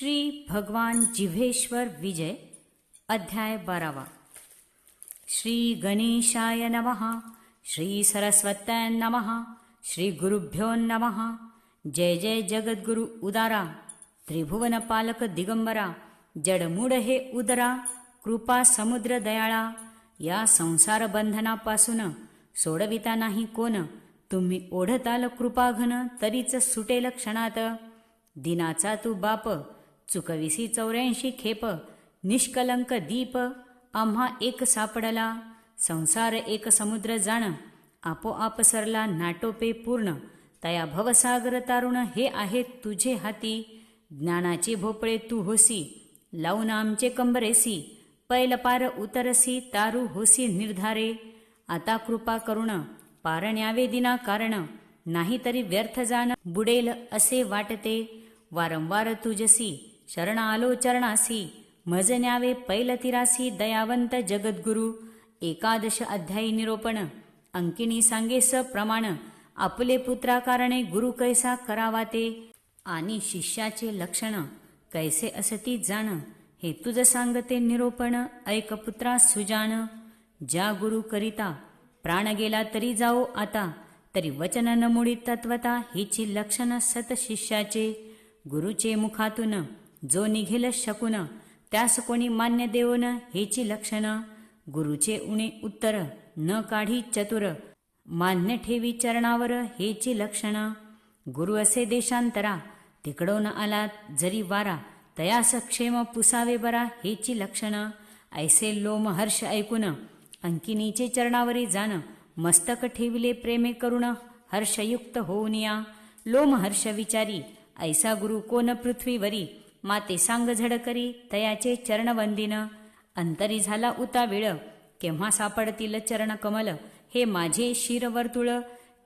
श्री भगवान जिव्हेश्वर विजय अध्याय बारावा. श्री गणेशाय नमः श्री सरस्वत्याय नमः श्री गुरुभ्यो नमः जय जय जगद्गुरु उदारा त्रिभुवन पालक दिगंबरा जडमूड हे उदरा कृपा समुद्र दयाळा या संसार बंधनापासून सोडविता नाही कोण तुम्ही ओढताल कृपाघन तरीच सुटेल क्षणात दिनाचा तू बाप चुकविसी चौऱ्याऐंशी खेप निष्कलंक दीप आम्हा एक सापडला. संसार एक समुद्र जाण आपोआप सरला नाटोपे पूर्ण. तया भवसागर तारुण हे आहे तुझे हाती. ज्ञानाची भोपळे तू होसी लावून आमचे कंबरेसी. पैल पार उतरसी तारू होसी निर्धारे. आता कृपा करुण पारण्यावे दिना कारण. नाहीतरी व्यर्थ जाण बुडेल असे वाटते. वारंवार तुझसी शरण आलो चरणासी मज न्यावे पैलतिरासी दयावंत जगद्गुरु एकादश अध्यायी निरोपण अंकिणी सांगे स प्रमाण आपले पुत्राकारणे गुरु कैसा करावा ते आणि शिष्याचे लक्षण कैसे असती जाण हे तुझ सांगते निरोपण ऐक पुत्रा सुजान ज्या गुरु करिता प्राण गेला तरी जाओ आता तरी वचन नमुडी तत्वता हिची लक्षण सत शिष्याचे गुरुचे मुखातून जो निघेल शकून त्यास कोणी मान्य देऊन हेची लक्षण. गुरुचे उणे उत्तर न काढी चतुर मान्य ठेवी चरणावर हेची लक्षण. गुरु असे देशांतरा तिकडून आला जरी वारा तयास क्षेम पुसावे बरा हेची लक्षण. ऐसे लोम हर्ष ऐकून अंकिनीचे चरणावरी जाण मस्तक ठेविले प्रेमे करुण हर्षयुक्त होऊन या लोम हर्ष विचारी ऐसा गुरु कोण पृथ्वीवरी? माते सांग झडकरी तयाचे चरणवंदिन. अंतरी झाला उताविळ केव्हा सापडतील चरण कमल? हे माझे शिरवर्तुळ.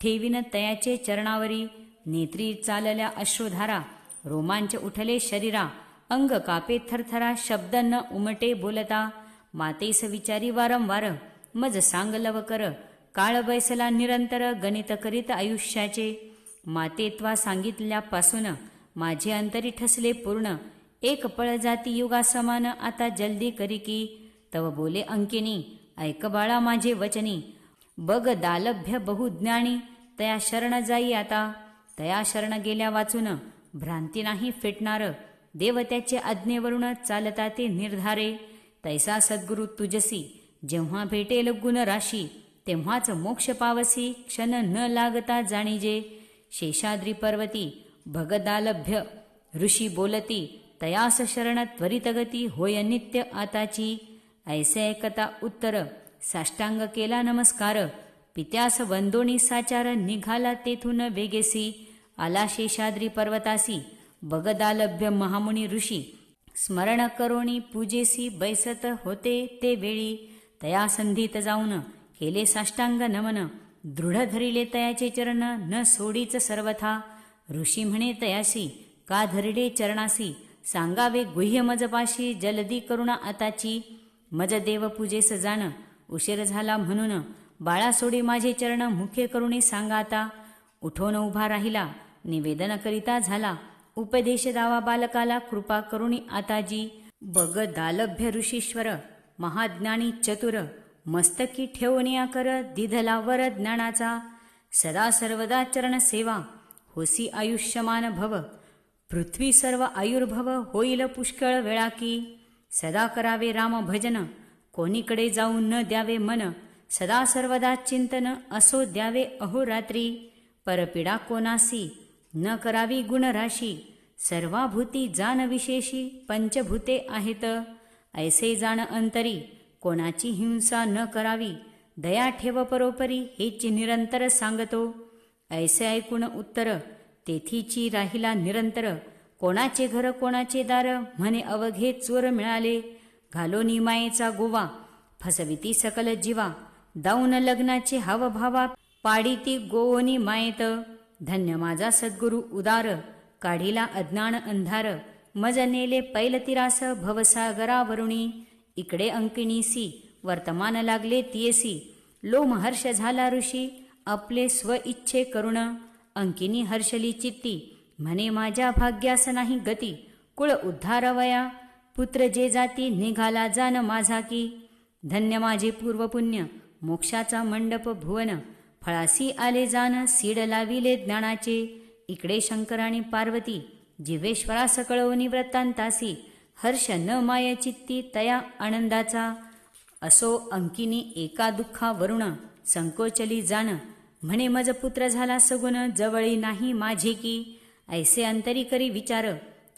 ठेवीन तयाचे चरणावरी नेत्री चालल्या अश्रुधारा. रोमांच उठले शरीरा अंग कापे थरथरा शब्द न उमटे बोलता. मातेस विचारी वारंवार मज सांग लवकर. काळ बैसला निरंतर गणित करीत आयुष्याचे. मातेत्वा सांगितल्यापासून माझे अंतरी ठसले पूर्ण. एक पळ जाती युगासमान आता जल्दी करी की. तव बोले अंकिनी ऐक बाळा माझे वचनी. बग दालभ्य बहुज्ञानी तया शरण जाई आता. तया शरण गेल्या वाचून भ्रांती नाही फिटणार. देव त्याचे आज्ञेवरून चालता ते निर्धारे. तैसा सद्गुरु तुझसी जेव्हा भेटेल गुण राशी तेव्हाच मोक्ष पावसी क्षण न लागता जाणीजे. शेषाद्री पर्वती भगदालभ्य। ऋषी बोलती तयास शरण त्वरितगती होय नित्य आताची. ऐसे ऐकता उत्तर साष्टांग केला नमस्कार। पित्यास वंदोणी साचार निघाला तेथून वेगेसी। आला शेषाद्री पर्वतासी। भगदालभ्य महामुनी ऋषी स्मरण करोणी पूजेसी बैसत होते ते वेळी। तया संधीत जाऊन केले साष्टांग नमन। दृढ धरिले तयाचे चरण न सोडीच सर्वथा। ऋषी म्हणे तयासी का धरडे चरणासी सांगावे गुह्य मजपाशी जलदी करुणा आताची. मज देव पूजे सजान उशीर झाला म्हणून बाळा सोडी माझे चरण मुखे करुणी सांगा आता. उठवून उभा राहिला निवेदन करिता झाला उपदेश दावा बालकाला कृपा करुणी आताजी. बग दालभ्य ऋषीश्वर महाज्ञानी चतुर मस्तकी ठेवण्या कर दिधला वर ज्ञानाचा. सदा सर्वदा चरण सेवा होसी आयुष्यमान भव। पृथ्वी सर्व आयुर्भव होईल पुष्कळ वेळा की सदा करावे राम भजन कोणीकडे जाऊन न द्यावे मन। सदा सर्वदा चिंतन असो द्यावे अहोरात्री परपिडा कोणासी न करावी गुणराशी। सर्वाभूती जाण विशेषी पंचभूते आहेत। ऐसे जाण अंतरी कोणाची हिंसा न करावी। दया ठेव परोपरी हेची निरंतर सांगतो। ऐसे ऐकून उत्तर तेथीची राहिला निरंतर कोणाचे घर कोणाचे दार? म्हणे अवघे चोर मिळाले. घालोनी मायेचा गोवा फसविती सकल जीवा. दाऊन लग्नाचे हावभावा पाडीती गोवनी मायेत. धन्य माझा सद्गुरु उदार काढिला अज्ञान अंधार. मज नेले पैलतिरास भवसागरावरुणी. इकडे अंकिणीसी वर्तमान लागले तियेसी. लोमहर्ष झाला ऋषी. आपले स्व इच्छे करुण. अंकिनी हर्षली चित्ती म्हणे माझ्या भाग्यास नाही गती. कुळ उद्धारवया पुत्र जे जाती निघाला जान माझा की. धन्य माझे पूर्वपुण्य मोक्षाचा मंडप भुवन. फळासी आले जान सीड लाविले ज्ञानाचे. इकडे शंकर आणि पार्वती जिवेश्वरा सकळवनी वृत्तांतासी. हर्ष न माय चित्ती तया आनंदाचा. असो अंकिनी एका दुःखा वरुण संकोचली जाण. म्हणे मज पुत्र झाला सगुण जवळी नाही माझे की. ऐसे अंतरी करी विचार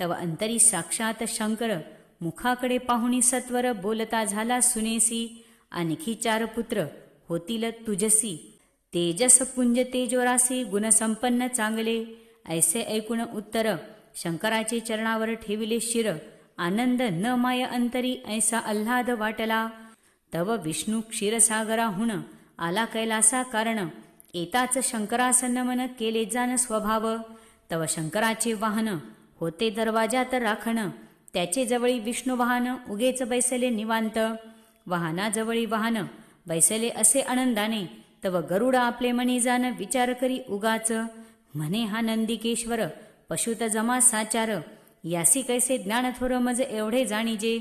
तव अंतरी साक्षात शंकर. मुखाकडे पाहुणी सत्वर बोलता झाला सुनेसी. आणखी चार पुत्र होतील तुझसी. तेजस पुंज तेजोरासी गुणसंपन्न चांगले. ऐसे ऐकून उत्तर शंकराचे चरणावर ठेविले शिर. आनंद न माय अंतरी ऐसा आल्हाद वाटला. तव विष्णू क्षीरसागराहून आला कैलासा कारण. येताच शंकरासन मन केले जान स्वभाव. तव शंकराचे वाहन होते दरवाजात राखण. त्याचे जवळी विष्णू वाहन उगेच बैसले निवांत. वाहनाजवळी वाहन बैसले असे आनंदाने. तव गरुड आपले मनी जाण विचार करी उगाच. म्हणे हा नंदिकेश्वर पशुत जमा साचार. यासी कैसे ज्ञान थोर मज एवढे जाणीजे.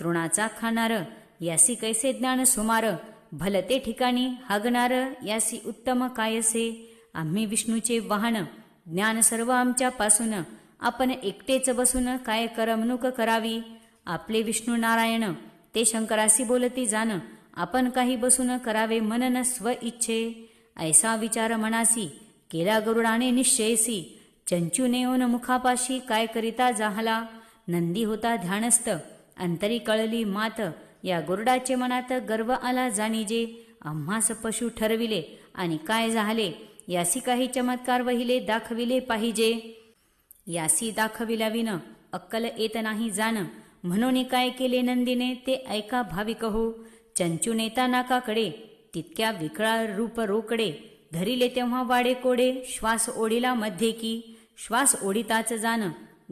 तृणाचा खाणार यासी कैसे ज्ञान सुमार. भलते ठिकाणी हागणार यासी उत्तम कायसे. आम्ही विष्णूचे वाहन ज्ञान सर्व आमच्या पासून आपण एकटेच बसून काय करमणूक करावी? आपले विष्णू नारायण ते शंकरासी बोलती जाण आपण काही बसून करावे मनन स्व इच्छे. ऐसा विचार मनासी केला गरुडाने निश्चयसी. चंचू ओन मुखापाशी काय करिता जाहला? नंदी होता ध्यानस्थ अंतरी कळली मात या गुरुडाचे मनात गर्व आला जाणीजे. आम्हास पशु ठरविले आणि काय झाले यासी काही चमत्कार वहिले दाखविले पाहिजे. यासी दाखविल्याविन अक्कल येत नाही जाण. म्हणून काय केले नंदीने ते ऐका भाविक हो चंचू नेता नाकाकडे तितक्या विकळा रूप रोकडे. धरिले तेव्हा वाडे कोडे श्वास ओढिला मध्ये की श्वास ओढिताच जाण.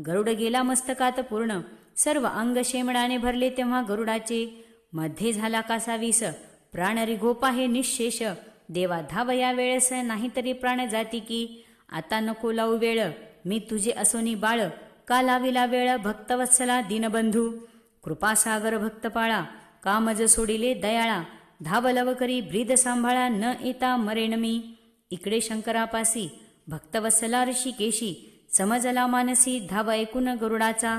गरुड गेला मस्तकात पूर्ण. सर्व अंग शेमडाने भरले तेव्हा गरुडाचे मध्ये झाला कासा विस प्राणरी गोपा हे निशेष. देवा धाव या वेळेस नाहीतरी प्राण जाती की. आता नको लावू वेळ. मी तुझे असोनी बाळ. का लाविला वेळ? भक्तवत्सला दीनबंधू. कृपासागर भक्तपाळा. कामज सोडिले दयाळा. धाव लव करी ब्रीद सांभाळा. न येता मरेण मी. इकडे शंकरापासी. भक्तवत्सला ऋषिकेशी. समजला मानसी. धाव ऐकून गरुडाचा.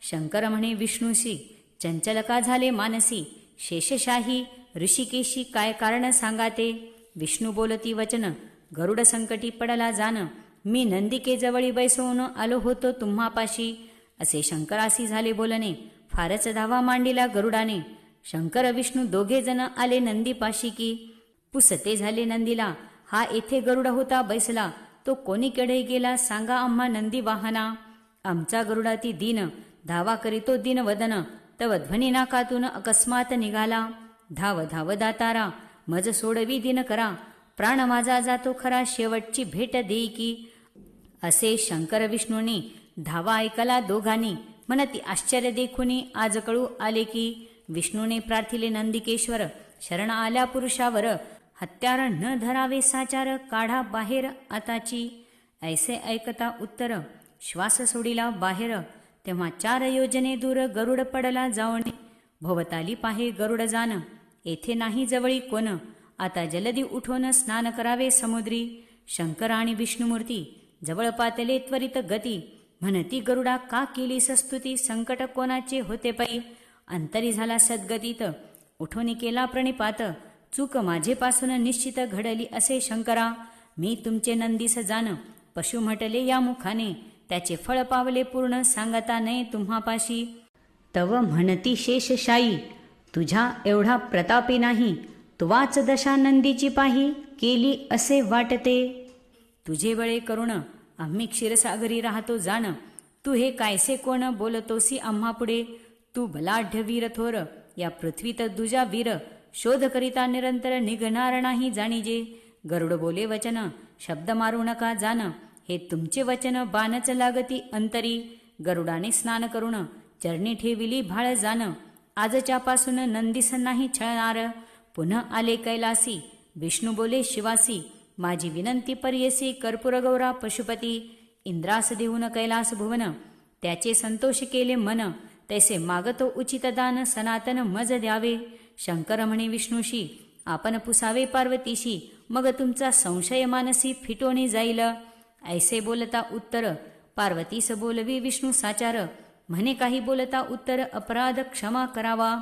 शंकर म्हणे विष्णूशी चंचल का झाले मानसी शेषशाही ऋषिकेशी काय कारण सांगाते? विष्णू बोलती वचन गरुड संकटी पडला जाण मी नंदिकेजवळी बैसवून आलो होतो तुम्हापाशी. असे शंकरासी झाले बोलणे फारच धावा मांडिला गरुडाने. शंकर विष्णू दोघे जण आले नंदीपाशी की? पुसते झाले नंदीला हा येथे गरुड होता बैसला तो कोणीकडे गेला सांगा आम्हा नंदी वाहना. आमचा गरुडाती दिन धावा करीतो दिन वदन. तव ध्वनी नाकातून अकस्मात निघाला. धाव धाव दातारा मज सोडवी दिन करा. प्राण माझा जातो खरा शेवटची भेट देई की. असे शंकर विष्णूंनी धावा ऐकला दोघांनी. म्हणती आश्चर्य देखुनी आज कळू आले की विष्णूने प्रार्थिले नंदिकेश्वर शरण आल्या पुरुषावर. हत्यार न धरावे साचार काढा बाहेर आताची. ऐसे ऐकता उत्तर श्वास सोडिला बाहेर तेव्हा चार योजने दूर गरुड पडला जावणे भोवताली पाहे गरुड जाण येथे नाही जवळी कोण. आता जलदी उठून स्नान करावे समुद्री. शंकर आणि विष्णुमूर्ती जवळ पातले त्वरित गती. म्हणती गरुडा का केली सस्तुती संकट कोणाचे होते पै अंतरी झाला सद्गतीत. उठोनी केला प्रणिपात. चूक माझेपासून निश्चित घडली असे शंकरा. मी तुमचे नंदीस जाण पशु म्हटले या मुखाने. त्याचे फळ पावले पूर्ण सांगता नये तुम्हापाशी. तव म्हणती शेषशाई तुझ्या एवढा प्रतापी नाही तुवाच दशा नंदीची पाही केली असे वाटते. तुझे बळे करुण आम्ही क्षीरसागरी राहतो जाण तू हे कायसे कोण बोलतोसी आम्हा पुढे? तू बलाढ्य वीर थोर या पृथ्वीत दुजा वीर शोध करिता निरंतर निघणार नाही जाणीजे. गरुड बोले वचन शब्द मारू नका जाण हे तुमचे वचन बाणच लागती अंतरी. गरुडाने स्नान करून चरणी ठेविली भाळ जाण. आजच्यापासून नंदीस नाही छळणार. पुन्हा आले कैलासी. विष्णू बोले शिवासी माझी विनंती पर्यसी कर्पूरगौरा पशुपती. इंद्रास देऊन कैलास भुवन. त्याचे संतोष केले मन. तैसे मागतो उचित दान सनातन मज द्यावे. शंकर म्हणे विष्णूशी आपण पुसावे पार्वतीशी. मग तुमचा संशय मानसी फिटोनी जाईल. ऐसे बोलता उत्तर पार्वतीस बोलवी विष्णू साचार म्हणे काही बोलता उत्तर अपराध क्षमा करावा.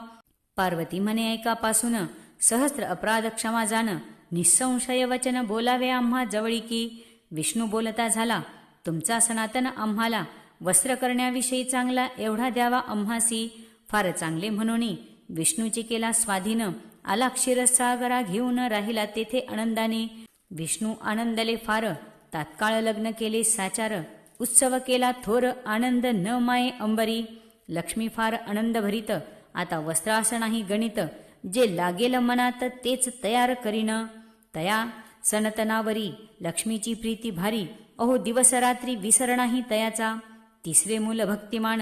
पार्वती म्हणे ऐकापासून सहस्र अपराध क्षमा जाण निसंशय वचन बोलावे आम्हा जवळीकी. विष्णू बोलता झाला तुमचा सनातन आम्हाला वस्त्र करण्याविषयी चांगला एवढा द्यावा आम्हासी. फार चांगले म्हणून विष्णूची केला स्वाधीन आला क्षीरसागरा घेऊन राहिला तेथे आनंदाने. विष्णू आनंदले फार तात्काळ लग्न केले साचार उत्सव केला थोर आनंद न माये अंबरी. लक्ष्मी फार आनंद भरीत आता वस्त्रासनाही गणित जे लागेल मनात तेच तयार करीन. तया सनतनावरी लक्ष्मीची प्रीती भारी अहो दिवस रात्री विसर नाही तयाचा. तिसरे मूल भक्तिमान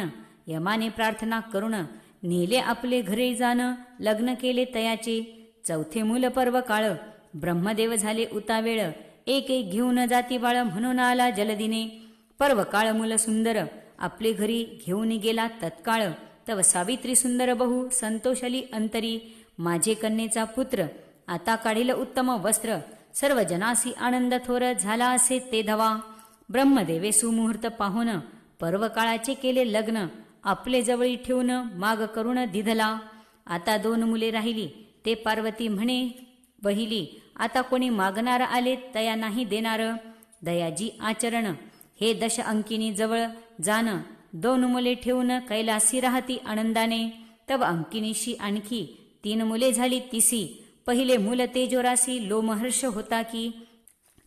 यमाने प्रार्थना करुण नेले आपले घरे जाण लग्न केले तयाचे. चौथे मूल पर्व काळ ब्रह्मदेव झाले उतावेळ एक एक घेऊन जाती बाळ म्हणून आला जलदिने. पर्व काळ मुल सुंदर आपले घरी घेऊन गेला तत्काळ. तव सावित्री सुंदर बहु संतोषली अंतरी. माझे कन्येचा पुत्र आता काढील उत्तम वस्त्र. सर्व जनासी आनंद थोर झाला असे ते धवा. ब्रह्मदेवे सुमुहूर्त पाहून पर्व काळाचे केले लग्न. आपले जवळी ठेवून माग करून दिधला. आता दोन मुले राहिली ते पार्वती म्हणे बहिली आता कोणी मागणार आले तया नाही देणार. दयाजी आचरण. हे दश अंकिनी जवळ जाण. दोन मुले ठेवून कैलासी राहती आनंदाने. तब अंकिनीशी आणखी तीन मुले झाली तिसी. पहिले मूल तेजोरासी लोमहर्ष होता की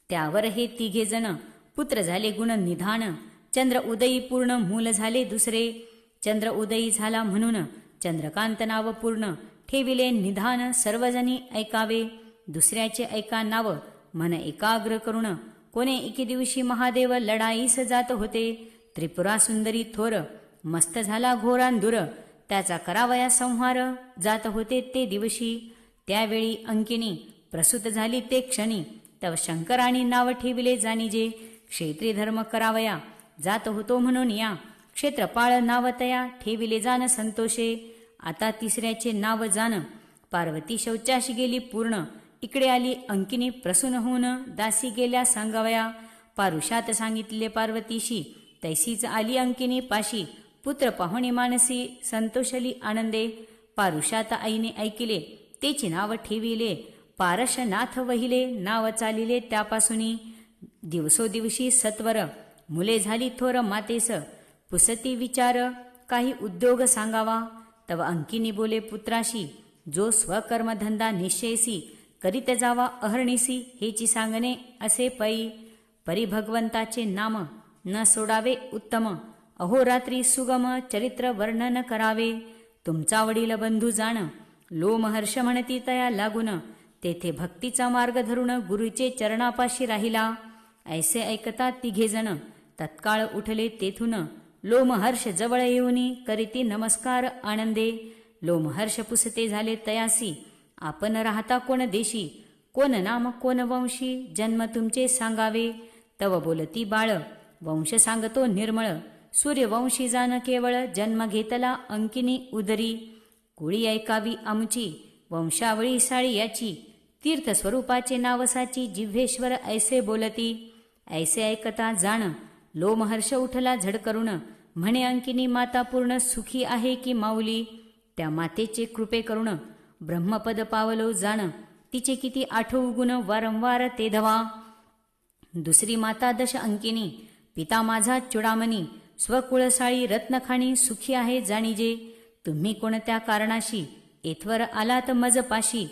त्यावर हे तिघे जण. पुत्र झाले गुण निधान. चंद्र उदयी पूर्ण मूल झाले दुसरे. चंद्र उदयी झाला म्हणून चंद्रकांत नाव पूर्ण. ठेविले निधान सर्वजणी ऐकावे. दुसऱ्याचे ऐका नाव मन एकाग्र करुण. कोणे एके दिवशी महादेव लढाईस जात होते. त्रिपुरा सुंदरी थोर मस्त झाला घोरांदुर त्याचा करावया संहार जात होते ते दिवशी. त्यावेळी अंकिनी प्रसूत झाली ते क्षणी. तव शंकराणी नाव ठेविले जाणीजे. क्षेत्री धर्म करावया जात होतो म्हणून या. क्षेत्रपाळ नाव तया ठेविले जाण संतोषे. आता तिसऱ्याचे नाव जाण. पार्वती शौचाशी गेली पूर्ण. इकडे आली अंकिनी प्रसून होऊन दासी गेल्या सांगावया. पारुषात सांगितले पार्वतीशी तैसीच आली अंकिनी पाशी. पुत्र पाहुणे मानसी संतोषली आनंदे. पारुषात आईने ऐकिले तेचे नाव ठेविले. पारशनाथ वहिले नाव चालिले त्यापासूनी. दिवसोदिवशी सत्वर मुले झाली थोर मातेस. पुसती विचार काही उद्योग सांगावा. तव अंकिनी बोले पुत्राशी जो स्वकर्मधंदा निश्चयसी. करीत जावा अहर्निसी हेची सांगणे असे पै. परिभगवंताचे नाम न सोडावे उत्तम. अहोरात्री सुगम चरित्र वर्णन करावे. तुमचा वडील बंधू जाण. लोमहर्ष म्हणती तया लागून. तेथे भक्तीचा मार्ग धरून गुरुचे चरणापाशी राहिला. ऐसे ऐकता तिघे जण. तत्काळ उठले तेथून. लोमहर्ष जवळ येऊनी करीती नमस्कार आनंदे. लोमहर्ष पुसते झाले तयासी. आपण राहता कोण देशी? कोण नाम कोण वंशी? जन्म तुमचे सांगावे. तव बोलती बाळ वंश सांगतो निर्मळ. सूर्यवंशी जाण केवळ जन्म घेतला अंकिनी उदरी. कुळी ऐकावी आमची वंशावळी साळी याची. तीर्थ स्वरूपाचे नावसाची जिव्हेश्वर ऐसे बोलती. ऐसे ऐकता जाण लोमहर्ष उठला झड करून म्हणे अंकिनी माता पूर्ण सुखी आहे की माऊली? त्या मातेचे कृपे करून ब्रह्मपद पावलो जाण. तिचे किती आठवू गुण वारंवार ते धवा. दुसरी माता दश अंकिनी पिता माझा चुडामणी स्वकुळसाळी रत्नखाणी सुखी आहे जाणीजे. तुम्ही कोणत्या कारणाशी येथवर आलात मज पाशी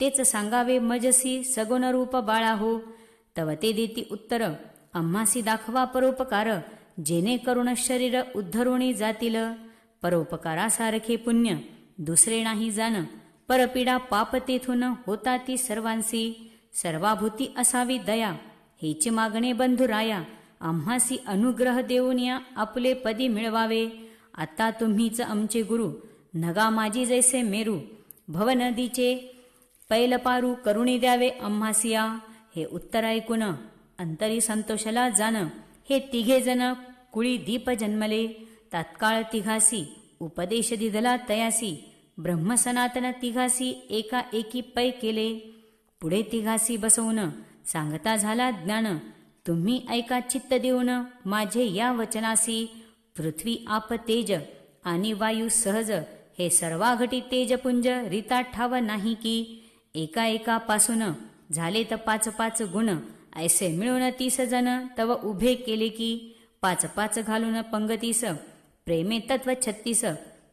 तेच सांगावे मजसी सगुण रूप बाळा हो. तव ते देती उत्तर आम्हासी दाखवा परोपकार जेणे करुण शरीर उद्धरुणी जातील. परोपकारासारखे पुण्य दुसरे नाही जाण. परपीडा पाप तेथून होता ती सर्वांसी. सर्वाभूती असावी दया हेची मागणे बंधुराया आम्हासी अनुग्रह देऊन या आपले पदी मिळवावे. आता तुम्हीच आमचे गुरु नगा माझी जैसे मेरू. भवनदीचे पैलपारू करुणी द्यावे आम्हासिया. हे उत्तर ऐकून अंतरी संतोषला जाण. हे तिघे जण कुळी दीप जन्मले. तात्काळ तिघासी उपदेश दिदला तयासी. ब्रह्मसनातन तिघासी एका एकी पै केले. पुढे तिघासी बसवून सांगता झाला ज्ञान तुम्ही ऐका चित्त देऊन माझे या वचनासी. पृथ्वी आप तेज आणि वायू सहज. हे सर्वाघटी तेजपुंज रिता ठाव नाही की. एका एकापासून झाले तर पाच पाच गुण. ऐसे मिळून तीस जण तव उभे केले की. पाच पाच घालून पंगतीस. प्रेमे तत्व छत्तीस.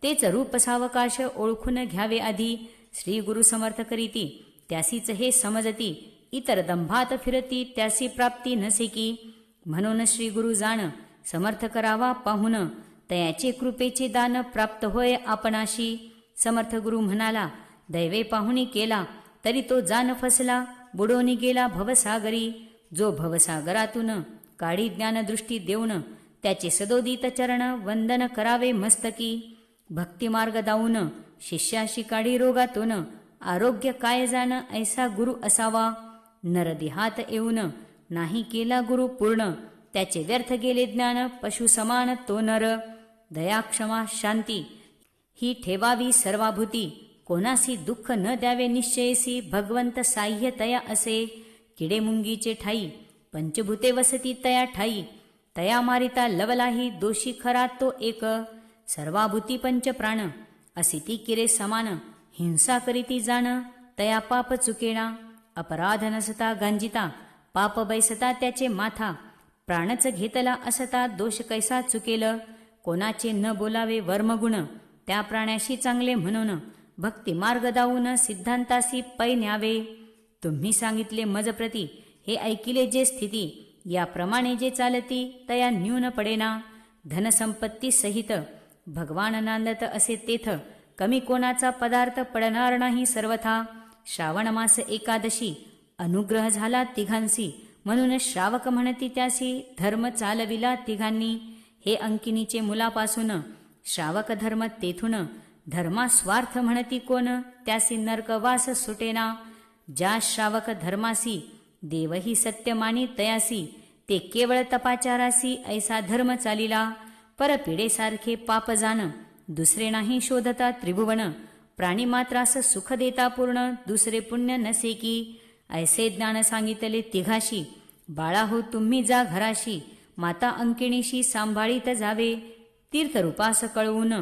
तेच रूपसावकाश ओळखून घ्यावे आधी. श्री गुरु समर्थ करीती. त्यासीच हे समजती. इतर दंभात फिरती त्यासी प्राप्ती नसे की म्हणून श्री गुरु जाण समर्थ करावा पाहून तयाचे कृपेचे दान प्राप्त होय आपणाशी. समर्थ गुरु म्हणाला दैवे पाहुणी केला तरी तो जान फसला बुडोनी गेला भवसागरी. जो भवसागरातून काळी ज्ञानदृष्टी देऊन त्याचे सदोदित चरण वंदन करावे मस्तकी. भक्तिमार्ग दाऊन शिष्याशी काढी रोगातून आरोग्य काय जाण ऐसा गुरु असावा. नरदेहात येऊन नाही केला गुरु पूर्ण त्याचे व्यर्थ गेले ज्ञान पशु समान तो नर. दया क्षमा शांती ही ठेवावी सर्वाभूती. कोणासी दुःख न द्यावे निश्चयसी भगवंत साह्य तया असे. किडेमुंगीचे ठाई पंचभूते वसती तया ठाई. तया मारिता लवलाही दोषी खरा तो एक. सर्वाभूती पंच प्राण असे ती किरे समान हिंसा करीती जाण तया पाप चुकेणा अपराध नसता गांजिता पाप बैसता त्याचे माथा प्राणच घेतला असता दोष कैसा चुकेल कोणाचे न बोलावे वर्मगुण त्या प्राण्याशी चांगले म्हणून भक्ती मार्ग दावून सिद्धांतासी पै न्यावे. तुम्ही सांगितले मजप्रती हे ऐकिले जे स्थिती याप्रमाणे जे चालती तया न्यून पडेना धनसंपत्ती सहित भगवाननांदत असे तेथ कमी कोणाचा पदार्थ पडणार नाही सर्वथा. श्रावण मास एकादशी अनुग्रह झाला तिघांसी म्हणून श्रावक म्हणती त्यासी धर्म चालविला तिघांनी. हे अंकिनीचे मुलापासून श्रावक धर्म तेथून धर्मा स्वार्थ म्हणती कोण त्यासी नरकवास सुटेना. ज्या श्रावक धर्मासी देवही सत्य मानी तयासी ते केवळ तपाचारासी ऐसा धर्म चालिला. परपिडेसारखे पाप जाण दुसरे नाही शोधता त्रिभुवन प्राणी मात्रास सुख देता पूर्ण दुसरे पुण्य नसे की? ऐसे ज्ञान सांगितले तिघाशी बाळा हो तुम्ही जा घराशी माता अंकिणीशी सांभाळीत जावे तीर्थरूपास कळवून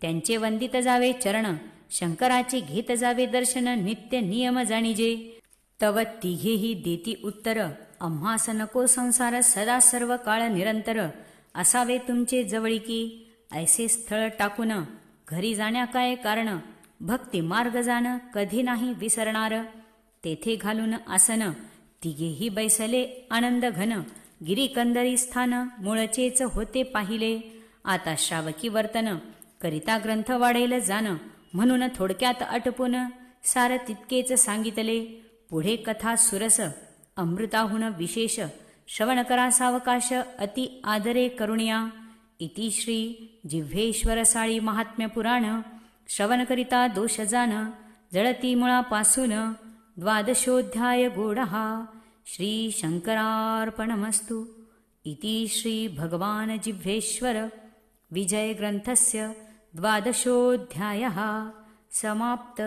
त्यांचे वंदित जावे चरण शंकराचे घेत जावे दर्शन नित्य नियम जाणीजे. तव तिघेही देती उत्तर आम्हास नको संसार सदा सर्व काळ निरंतर असावे तुमचे जवळीकी. ऐसे स्थळ टाकून घरी जाण्या काय कारण? भक्ती मार्ग जाण कधी नाही विसरणार. तेथे घालून आसन तिघेही बैसले आनंद घन. गिरीकंदरी स्थान मुळचेच होते पाहिले. आता श्रावकी वर्तन करिता ग्रंथ वाढेल जाण. म्हणून थोडक्यात अटपून सार तितकेच सांगितले. पुढे कथा सुरस अमृताहून विशेष. श्रवणकरासावकाश अति आदरे करुण्या इति श्रीजिह्वेश्वरसायिमाहात्म्यपुराण श्रवणकरिता दोषजान जळती मुळापासून द्वादशोऽध्याय द्वादशोध्यायगोढः श्रीशङ्करार्पणमस्तु इति श्रीभगवान् जिह्वेश्वर विजयग्रन्थस्य द्वादशोऽध्यायः समाप्त।